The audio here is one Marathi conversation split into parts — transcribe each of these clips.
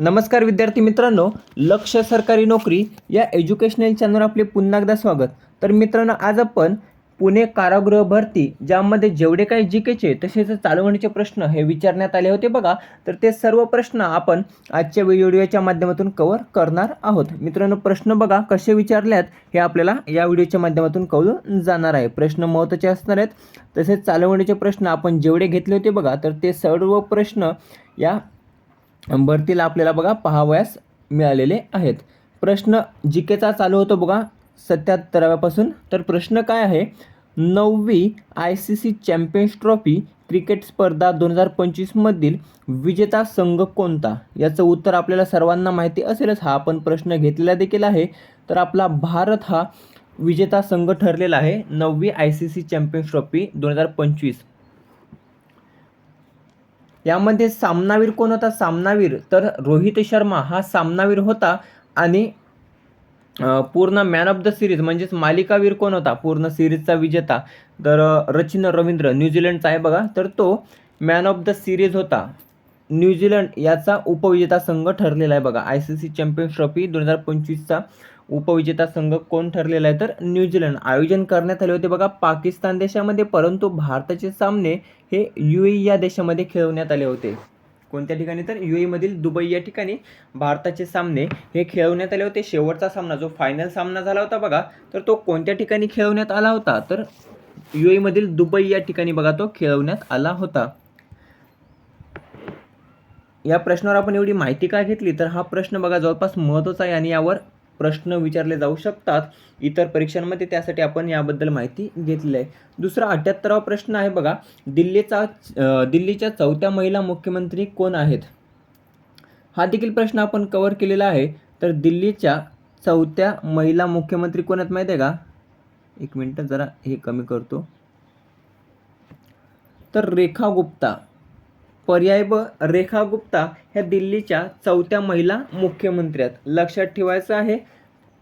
नमस्कार विद्यार्थी मित्रांनो लक्ष सरकारी नोकरी या एज्युकेशनल चॅनलवर आपले पुन्हा एकदा स्वागत. तर मित्रांनो आज आपण पुणे कारागृह भरती ज्यामध्ये जेवढे काही जी केचे तसेच चालवणीचे प्रश्न हे विचारण्यात आले होते बघा तर ते सर्व प्रश्न आपण आजच्या व्हिडिओच्या माध्यमातून कव्हर करणार आहोत. मित्रांनो प्रश्न बघा कसे विचारल्यात हे आपल्याला या व्हिडिओच्या माध्यमातून कळून जाणार आहे. प्रश्न महत्त्वाचे असणार आहेत. तसेच चालवणीचे प्रश्न आपण जेवढे घेतले होते बघा तर ते सर्व प्रश्न या भरतीला आपल्याला बघा पहावयास मिळालेले आहेत. प्रश्न जी केचा चालू होतो बघा सत्याहत्तराव्यापासून. तर प्रश्न काय आहे? नववी I C C champions trophy cricket स्पर्धा दोन हजार पंचवीसमधील विजेता संघ कोणता? याचं उत्तर आपल्याला सर्वांना माहिती असेलच. हा आपण प्रश्न घेतलेला देखील आहे. तर आपला भारत हा विजेता संघ ठरलेला आहे. नववी I C C champions trophy दोन हजार पंचवीस. यामध्ये सामनावीर कोण होता? सामनावीर. तर रोहित शर्मा हा सामनावीर होता आणि पूर्ण मॅन ऑफ द सिरीज म्हणजेच मालिकावीर कोण होता? पूर्ण सिरीजचा विजेता. तर रचिन रवींद्र न्यूझीलंडचा आहे बघा. तर तो मॅन ऑफ द सिरीज होता. न्यूझीलंड याचा उपविजेता संघ ठरलेला आहे बघा. I C C champions trophy दोन हजार पंचवीसचा. उपविजेता संघ कोण ठरलेला आहे? तर न्यूझीलंड आयोजन करण्यात आले होते बघा पाकिस्तान देशामध्ये परंतु भारताचे सामने हे यू या देशामध्ये खेळवण्यात आले होते. कोणत्या ठिकाणी? तर यू मधील दुबई या ठिकाणी भारताचे सामने हे खेळवण्यात आले होते. शेवटचा सामना जो फायनल सामना झाला होता बघा तर तो कोणत्या ठिकाणी खेळवण्यात आला होता? तर यू मधील दुबई या ठिकाणी बघा तो खेळवण्यात आला होता. या प्रश्नावर आपण एवढी माहिती का घेतली? तर हा प्रश्न बघा जवळपास महत्त्वाचा आहे आणि यावर प्रश्न विचारले जाऊ शकतात. इतर परीक्षांमध्ये त्यासाठी आपण याबद्दल माहिती घेतली आहे. दुसरा अठ्याहत्तरावा प्रश्न आहे बघा. दिल्लीचा दिल्लीच्या चौथ्या महिला मुख्यमंत्री कोण आहेत? हा देखील प्रश्न आपण कव्हर केलेला आहे. तर दिल्लीच्या चौथ्या महिला मुख्यमंत्री कोण आहेत माहिती आहे का? एक मिनटं जरा हे कमी करतो. तर रेखा गुप्ता. पर्याय ब रेखा गुप्ता ह्या दिल्लीच्या चौथ्या महिला मुख्यमंत्री आहेत लक्षात ठेवायचं आहे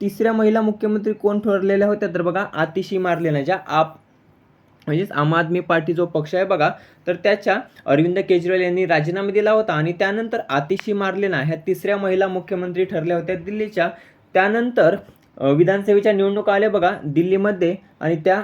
तिसऱ्या महिला मुख्यमंत्री कोण ठरलेल्या होत्या तर बघा आतिशी मारलेल्या ज्या आप म्हणजेच आम आदमी पार्टी जो पक्ष आहे बघा तर त्याच्या अरविंद केजरीवाल यांनी राजीनामा दिला होता आणि त्यानंतर आतिशी मारलेना ह्या तिसऱ्या महिला मुख्यमंत्री ठरल्या होत्या दिल्लीच्या. त्यानंतर विधानसभेच्या निवडणुका आल्या बघा दिल्लीमध्ये आणि त्या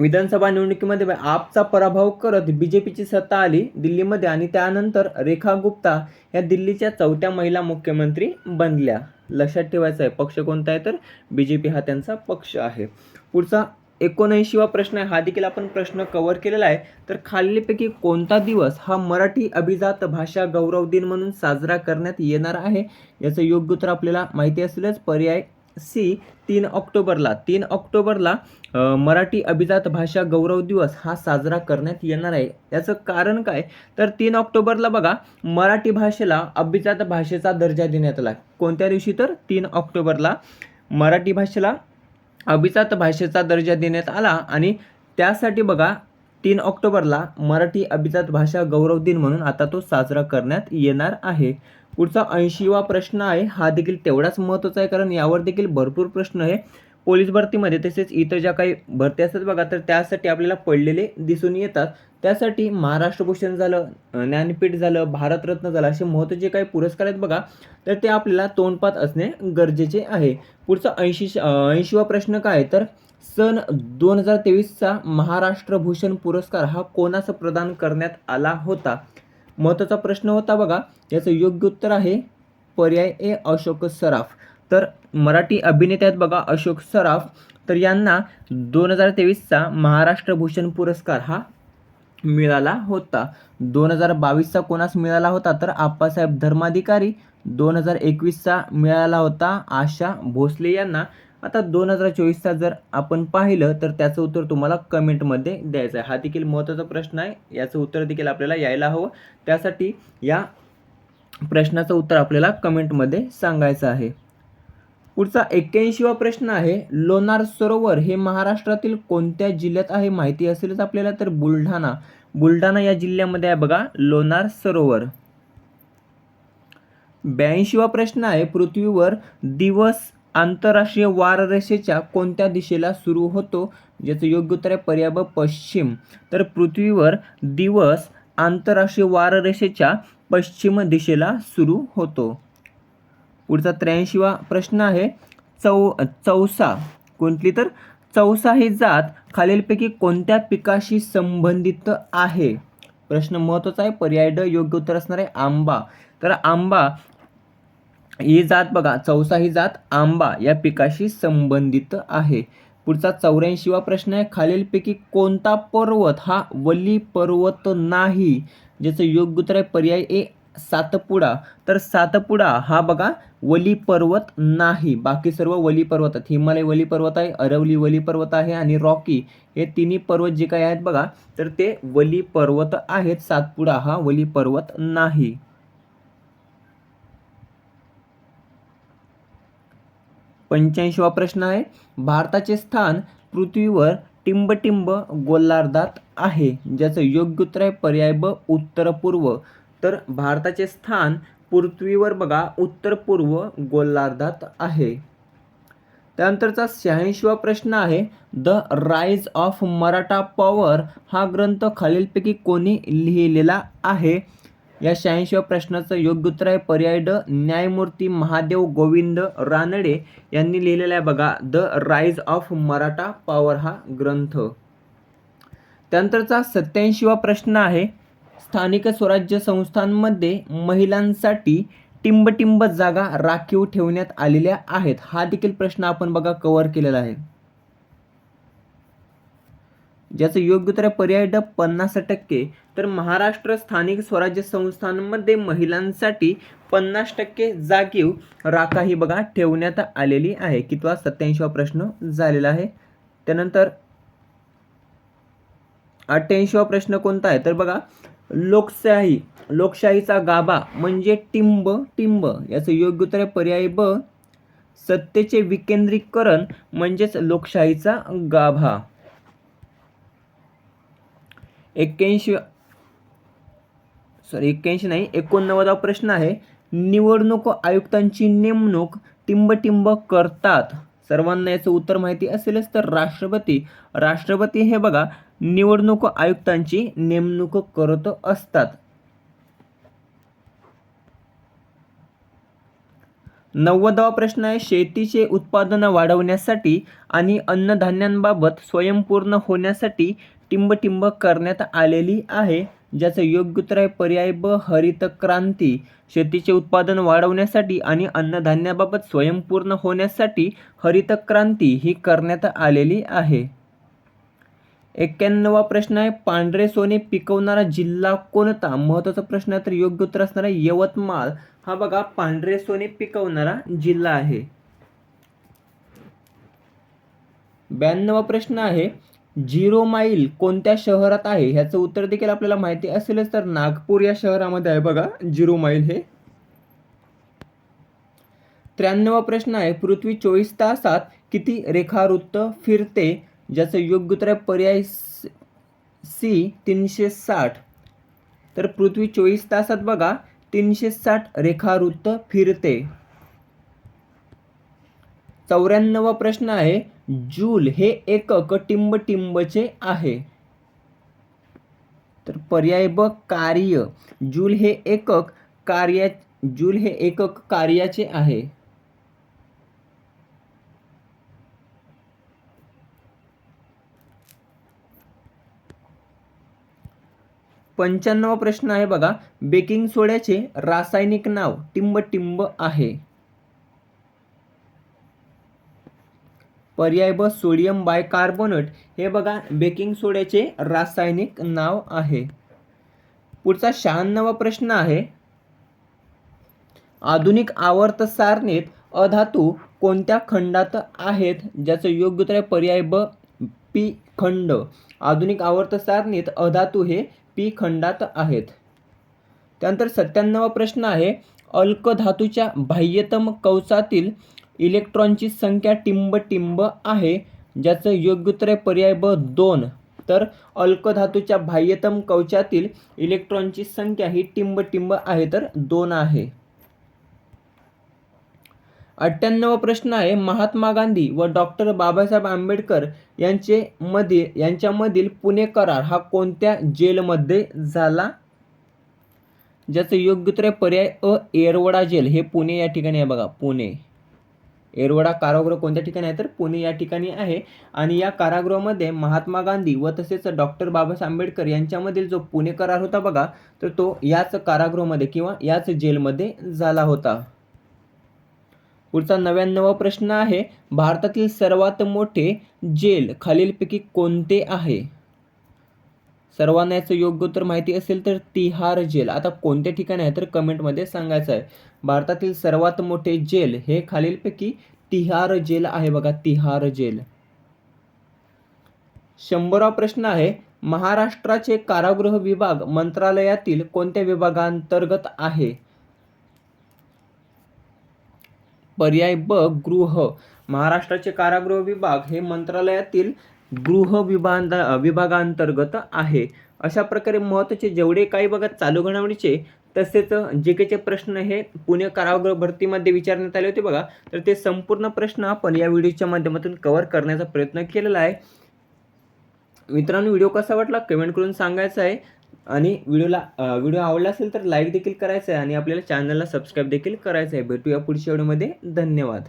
विधानसभा निवडणुकीमध्ये आपचा पराभव करत बी जे पीची सत्ता आली दिल्लीमध्ये आणि त्यानंतर रेखा गुप्ता या दिल्लीच्या चौथ्या महिला मुख्यमंत्री बनल्या. लक्षात ठेवायचं आहे पक्ष कोणता आहे तर बी जे पी हा त्यांचा पक्ष आहे. पुढचा एकोणऐंशीवा प्रश्न आहे हा देखील आपण प्रश्न कव्हर केलेला आहे. तर खालीलपैकी कोणता दिवस हा मराठी अभिजात भाषा गौरव दिन म्हणून साजरा करण्यात येणार आहे? याचं योग्य उत्तर आपल्याला माहिती असेलच पर्याय सी तीन ऑक्टोबरला. तीन ऑक्टोबरला मराठी अभिजात भाषा गौरव दिवस हा साजरा करण्यात येणार आहे. याचं कारण काय? तर तीन ऑक्टोबरला बघा मराठी भाषेला अभिजात भाषेचा दर्जा देण्यात आला. कोणत्या दिवशी तर? तीन ऑक्टोबरला मराठी भाषेला अभिजात भाषेचा दर्जा देण्यात आला आणि त्यासाठी बघा तीन ऑक्टोबरला मराठी अभिजात भाषा गौरव दिन म्हणून आता तो साजरा करण्यात येणार आहे. पुढचा ऐंशीवा प्रश्न आहे हा देखील तेवढाच महत्त्वाचा आहे कारण यावर देखील भरपूर प्रश्न आहे. पोलीस भरतीमध्ये तसेच इतर ज्या काही भरती असतात बघा तर त्यासाठी आपल्याला पडलेले दिसून येतात. त्यासाठी महाराष्ट्र भूषण झालं ज्ञानपीठ झालं भारतरत्न झालं असे महत्त्वाचे काही पुरस्कार आहेत बघा तर ते आपल्याला तोंडपात असणे गरजेचे आहे. पुढचा ऐंशी ऐंशीवा प्रश्न काय आहे? तर सन दोन हजार तेवीसचा महाराष्ट्र भूषण पुरस्कार हा कोणास प्रदान करण्यात आला होता? महत्त्वाचा प्रश्न होता बघा. याचं योग्य उत्तर आहे पर्याय ए अशोक सराफ. तर मराठी अभिनेते आहेत बघा अशोक सराफ. तर यांना दोन हजार तेवीसचा महाराष्ट्र भूषण पुरस्कार हा मिळाला होता. दोन हजार बावीसचा कोणास मिळाला होता? तर आप्पासाहेब धर्माधिकारी दोन हजार एकवीसचा मिळाला होता. आशा भोसले यांना. आता दोन हजार चोवीसचा जर आपण पाहिलं तर त्याचं उत्तर तुम्हाला कमेंटमध्ये द्यायचं आहे. हा देखील महत्त्वाचा प्रश्न आहे. याचं उत्तर देखील आपल्याला यायला हवं. त्यासाठी या प्रश्नाचं उत्तर आपल्याला कमेंटमध्ये सांगायचं आहे. पुढचा एक्क्याऐंशीवा प्रश्न आहे लोणार सरोवर हे महाराष्ट्रातील कोणत्या जिल्ह्यात आहे माहिती असेलच आपल्याला? तर बुलढाणा. बुलढाणा या जिल्ह्यामध्ये आहे बघा लोणार सरोवर. ब्याऐंशीवा प्रश्न आहे पृथ्वीवर दिवस आंतरराष्ट्रीय वाररेषेच्या कोणत्या दिशेला सुरू होतो ज्याचं योग्य उत्तर आहे पर्याय ब पश्चिम. तर पृथ्वीवर दिवस आंतरराष्ट्रीय वाररेषेच्या पश्चिम दिशेला सुरू होतो. पुढचा त्र्याऐंशीवा प्रश्न आहे चौ चौसा. कोणती? तर चौसा ही जात खालीलपैकी कोणत्या पिकाशी संबंधित आहे? प्रश्न महत्त्वाचा आहे पर्याय ड योग्य उत्तर असणार आहे आंबा. तर आंबा ही जात बघा चौसा ही जात आंबा या पिकाशी संबंधित आहे. पुढचा चौऱ्याऐंशीवा प्रश्न आहे खालीलपैकी कोणता पर्वत हा वली पर्वत नाही? ज्याचं योग्य उत्तर आहे पर्याय ए सातपुडा. तर सातपुडा हा बघा वली पर्वत नाही. बाकी सर्व वली पर्वत आहेत. हिमालय वली पर्वत आहे अरवली वली पर्वत आहे आणि रॉकी हे तिन्ही पर्वत जे काही आहेत बघा तर ते वली पर्वत आहेत. सातपुडा हा वली पर्वत नाही. पंच्याऐंशीवा प्रश्न आहे. भारताचे स्थान पृथ्वीवर टिंबटिंब गोलार्धात आहे ज्याचं योग्य उत्तर आहे पर्याय ब उत्तर पूर्व. तर भारताचे स्थान पृथ्वीवर बघा उत्तर पूर्व गोलार्धात आहे. त्यानंतरचा शहाऐंशीवा प्रश्न आहे the rise of Maratha power हा ग्रंथ खालीलपैकी कोणी लिहिलेला आहे? या शहाऐंशीव्या प्रश्नाचं योग्य उत्तर आहे. पर्याय ड न्यायमूर्ती महादेव गोविंद रानडे यांनी लिहिलेला आहे बघा. The rise of Maratha power हा ग्रंथ. त्यानंतरचा सत्याऐंशीवा प्रश्न आहे. स्थानिक स्वराज्य संस्थांमध्ये महिलांसाठी टिंबटिंब जागा राखीव ठेवण्यात आलेल्या आहेत. हा देखील प्रश्न आपण बघा कव्हर केलेला आहे. ज्याचं योग्य उत्तर आहे पर्याय ड पन्नास टक्के तर महाराष्ट्र स्थानिक स्वराज्य संस्थांमध्ये महिलांसाठी पन्नास टक्के जागीव राखा ही बघा ठेवण्यात आलेली आहे. कितवा सत्याऐंशीवा प्रश्न झालेला आहे. त्यानंतर अठ्ठ्याऐंशीवा प्रश्न कोणता आहे? तर बघा लोकशाही लोकशाहीचा गाभा म्हणजे टिंब टिंब. याचं योग्य उत्तर आहे पर्याय ब सत्तेचे विकेंद्रीकरण म्हणजेच लोकशाहीचा गाभा. एक्क्याऐंशी सॉरी एक्क्याऐंशी नाही एकोणनव्वदा प्रश्न आहे. निवडणूक आयुक्तांची नेमणूक टिंबटिंब करतात. सर्वांना याचं उत्तर माहिती असेलच तर राष्ट्रपती. राष्ट्रपती हे बघा निवडणूक आयुक्तांची नेमणूक करत असतात. नव्वदावा प्रश्न आहे शेतीचे उत्पादन वाढवण्यासाठी आणि अन्नधान्यांबाबत स्वयंपूर्ण होण्यासाठी टिंबटिंब करण्यात आलेली आहे ज्याचं योग्य उत्तर आहे पर्याय ब हरित क्रांती. शेतीचे उत्पादन वाढवण्यासाठी आणि अन्नधान्याबाबत स्वयंपूर्ण होण्यासाठी हरित क्रांती ही करण्यात आलेली आहे. एक्क्याण्णवा प्रश्न आहे पांढरे सोने पिकवणारा जिल्हा कोणता? महत्त्वाचा प्रश्न आहे तर योग्य उत्तर असणार आहे यवतमाळ. हा बघा पांढरे सोने पिकवणारा जिल्हा आहे. ब्याण्णवा प्रश्न आहे झिरो माईल कोणत्या शहरात आहे? ह्याचं उत्तर देखील आपल्याला माहिती असेलच तर नागपूर या शहरामध्ये आहे बघा झिरो माईल हे. त्र्याण्णवा प्रश्न आहे पृथ्वी चोवीस तासात किती रेखावृत्त फिरते? ज्याचं योग्य उत्तर आहे पर्याय सी तीनशे साठ. तर पृथ्वी चोवीस तासात बघा तीनशे साठ रेखावृत्त फिरते. चौऱ्याण्णवा प्रश्न आहे जूल हे एकक टिंब टिंबचे आहे. तर पर्याय ब कार्य. जूल हे एकक कार्या जूल हे एकक कार्याचे आहे. पंच्याण्णव प्रश्न आहे बघा. बेकिंग सोड्याचे रासायनिक नाव टिंब टिंब आहे. पर्याय ब सोडियम बायकार्बोनेट हे बघा बेकिंग सोड्याचे रासायनिक नाव आहे. पुढचा शहाण्णवा प्रश्न आहे. आधुनिक आवर्त सारणीत अधातू कोणत्या खंडात आहेत? ज्याचं योग्य उत्तर आहे पर्याय ब पी खंड. आधुनिक आवर्त सारणीत अधातू हे पी खंडात आहेत. त्यानंतर सत्त्याण्णवा प्रश्न आहे. अल्क धातूच्या बाह्यतम कवचातील इलेक्ट्रॉनची संख्या टिंब टिंब आहे ज्याचं योग्य उत्तर आहे पर्याय ब दोन. तर अल्क धातूच्या बाह्यतम कवचातील इलेक्ट्रॉनची संख्या ही टिंब टिंब आहे तर दोन आहे. अठ्ठ्याण्णव प्रश्न आहे महात्मा गांधी व डॉक्टर बाबासाहेब आंबेडकर यांचे मधील यांच्यामधील पुणे करार हा कोणत्या जेलमध्ये झाला? ज्याचं योग्य उत्तर आहे पर्याय अ येरवडा जेल. हे पुणे या ठिकाणी आहे बघा पुणे. येरवडा कारागृह कोणत्या ठिकाणी आहे? तर पुणे या ठिकाणी आहे. आणि या कारागृहामध्ये महात्मा गांधी व तसेच डॉक्टर बाबासाहेब आंबेडकर यांच्यामधील जो पुणे करार होता बघा तर तो याच कारागृहामध्ये किंवा याच जेलमध्ये झाला होता. पुढचा नव्याण्णवा प्रश्न आहे भारतातील सर्वात मोठे जेल खालीलपैकी कोणते आहे? सर्वांना याचं योग्य उत्तर माहिती असेल तर तिहार जेल. आता कोणत्या ठिकाणी आहे तर कमेंटमध्ये सांगायचं आहे. भारतातील सर्वात मोठे जेल हे खालीलपैकी तिहार जेल आहे बघा तिहार जेल. शंभरावा प्रश्न आहे महाराष्ट्राचे कारागृह विभाग मंत्रालयातील कोणत्या विभागांतर्गत आहे? पर्याय ब गृह. महाराष्ट्राचे कारागृह विभाग हे मंत्रालयातील गृह विभांदा विभागांतर्गत आहे. अशा प्रकारे महत्त्वाचे जेवढे काही बघा चालू घडामोडीचे तसेच जे केचे प्रश्न हे पुणे कारागृह भरतीमध्ये विचारण्यात आले होते बघा तर ते संपूर्ण प्रश्न आपण या व्हिडिओच्या माध्यमातून कव्हर करण्याचा प्रयत्न केलेला आहे. मित्रांनो व्हिडिओ कसा वाटला? कमेंट करून सांगायचं आहे. आणि व्हिडिओला व्हिडिओ आवडला असेल तर लाईक देखील करायचं आहे आणि आपल्याला चॅनलला सबस्क्राईब देखील करायचं आहे. भेटूया पुढच्या व्हिडिओमध्ये धन्यवाद.